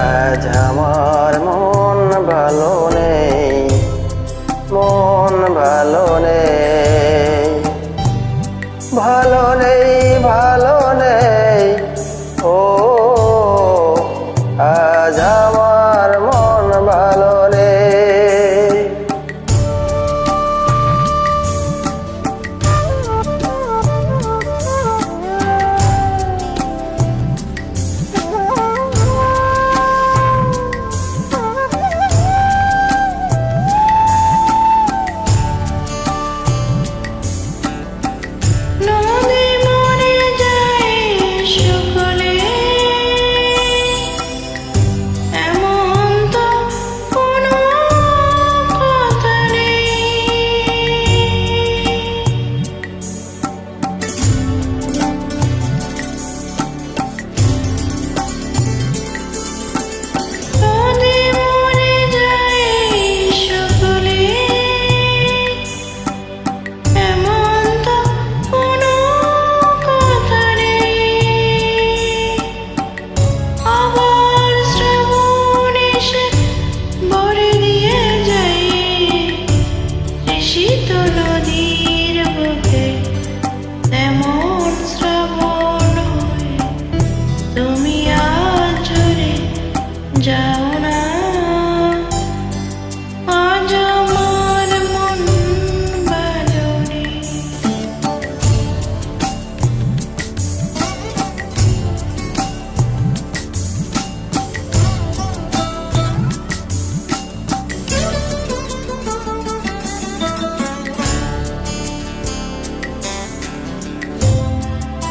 আজ আমার মন ভালো নেই।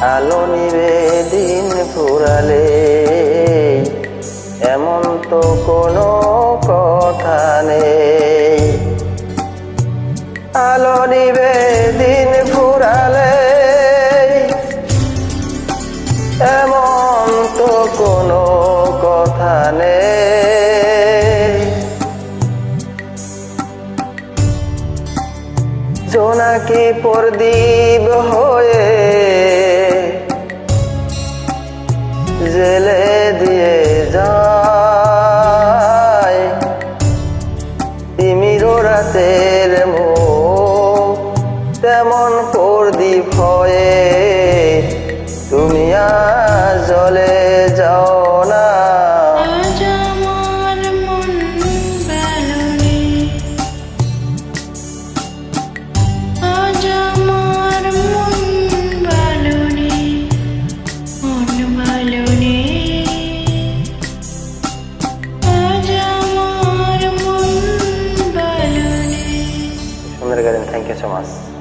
আলো নিবে দিন ফুরালে। এমন তো কোনো কথা নেই। আলো নিবে দিন ফুরালে। এমন তো কোনো কথা নেই। জোনাকি প্রদীপ রাতের মুখ তেমন পর্দি ভয়ে। তুমি আজ আমার মন ভালো নেই সুন্দর